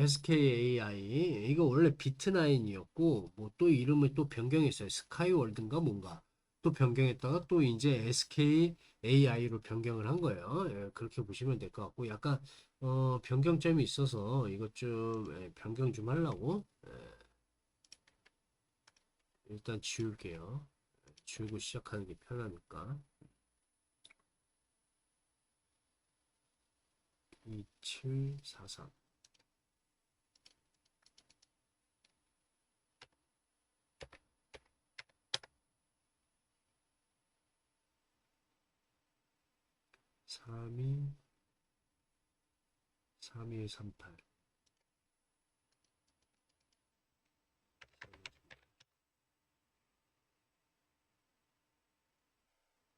SKAI 이거 원래 비트9이었고 뭐 또 이름을 또 변경했어요. 스카이월드인가 뭔가 또 변경했다가 또 이제 SKAI로 변경을 한 거예요. 예, 그렇게 보시면 될 것 같고 약간 어, 변경점이 있어서 이것 좀 예, 변경 좀 하려고 예. 일단 지울게요. 지우고 시작하는 게 편하니까. 2743 32 3138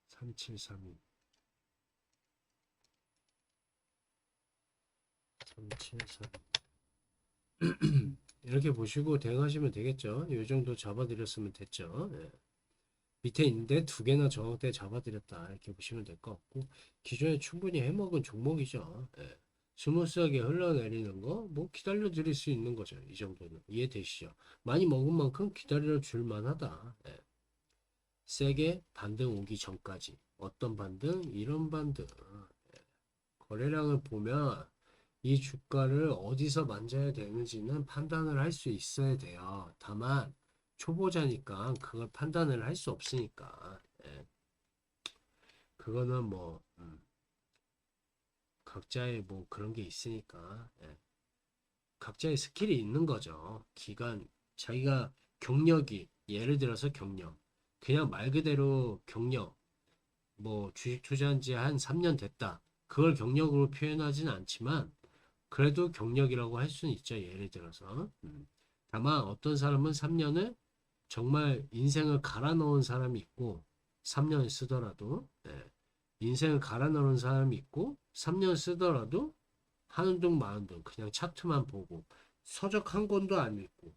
3732 3732 이렇게 보시고 대응하시면 되겠죠. 이 정도 잡아드렸으면 됐죠. 예. 밑에 있는데 두 개나 저항대 잡아드렸다 이렇게 보시면 될 것 같고 기존에 충분히 해먹은 종목이죠. 예. 스무스하게 흘러내리는 거 뭐 기다려 드릴 수 있는 거죠. 이 정도는 이해되시죠? 많이 먹은 만큼 기다려 줄 만하다. 예. 세게 반등 오기 전까지 어떤 반등? 이런 반등. 예. 거래량을 보면 이 주가를 어디서 만져야 되는지는 판단을 할 수 있어야 돼요. 다만 초보자니까 그걸 판단을 할 수 없으니까 예. 그거는 뭐 음, 각자의 뭐 그런 게 있으니까 예. 각자의 스킬이 있는 거죠. 기간 자기가 경력이 예를 들어서 경력 그냥 말 그대로 경력 뭐 주식 투자한 지 한 3년 됐다. 그걸 경력으로 표현하진 않지만 그래도 경력이라고 할 수는 있죠. 예를 들어서 음. 다만 어떤 사람은 3년을 정말 인생을 갈아 넣은 사람이 있고 3년 쓰더라도 예, 인생을 갈아 넣은 사람이 있고 3년 쓰더라도 하는 둥 마는 둥 그냥 차트만 보고 서적 한 권도 안 읽고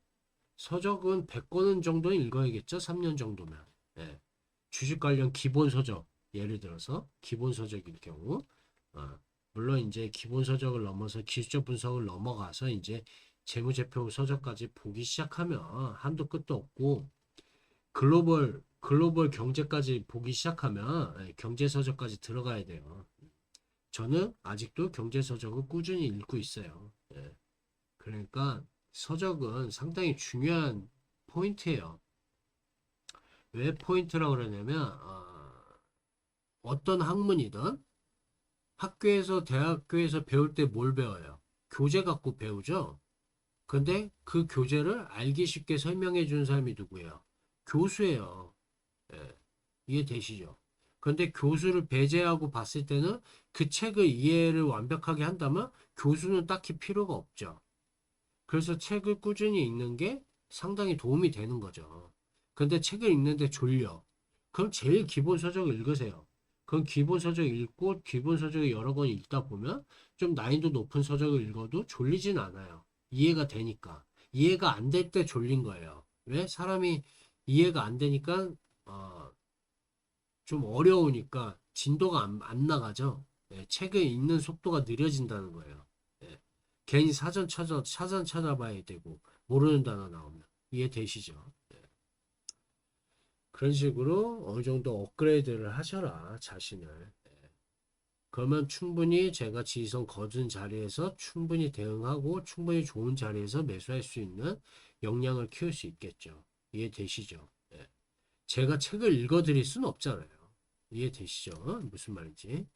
서적은 100권은 정도는 읽어야겠죠 3년 정도면. 예, 주식 관련 기본 서적 예를 들어서 기본 서적일 경우 어, 물론 이제 기본 서적을 넘어서 기술적 분석을 넘어가서 이제 재무제표 서적까지 보기 시작하면 한도 끝도 없고 글로벌 글로벌 경제까지 보기 시작하면 예, 경제 서적까지 들어가야 돼요. 저는 아직도 경제 서적을 꾸준히 읽고 있어요. 예. 그러니까 서적은 상당히 중요한 포인트예요. 왜 포인트라고 그러냐면 어, 떤 학문이든 학교에서 대학교에서 배울 때 뭘 배워요? 교재 갖고 배우죠. 근데 그 교재를 알기 쉽게 설명해 준 사람이 누구예요? 교수예요. 예, 이해되시죠? 근데 교수를 배제하고 봤을 때는 그 책을 이해를 완벽하게 한다면 교수는 딱히 필요가 없죠. 그래서 책을 꾸준히 읽는 게 상당히 도움이 되는 거죠. 근데 책을 읽는데 졸려. 그럼 제일 기본 서적을 읽으세요. 그럼 기본 서적 읽고 기본 서적을 여러 권 읽다 보면 좀 난이도 높은 서적을 읽어도 졸리진 않아요. 이해가 되니까. 이해가 안 될 때 졸린 거예요. 왜? 사람이 이해가 안 되니까 어, 좀 어려우니까 진도가 안, 안 나가죠. 예, 책을 읽는 속도가 느려진다는 거예요. 예, 괜히 사전 찾아 사전 찾아봐야 되고 모르는 단어 나오면 이해되시죠? 예. 그런 식으로 어느 정도 업그레이드를 하셔라 자신을. 예. 그러면 충분히 제가 지성 거둔 자리에서 충분히 대응하고 충분히 좋은 자리에서 매수할 수 있는 역량을 키울 수 있겠죠. 이해되시죠? 예. 제가 책을 읽어드릴 수는 없잖아요. 이해되시죠? 무슨 말인지.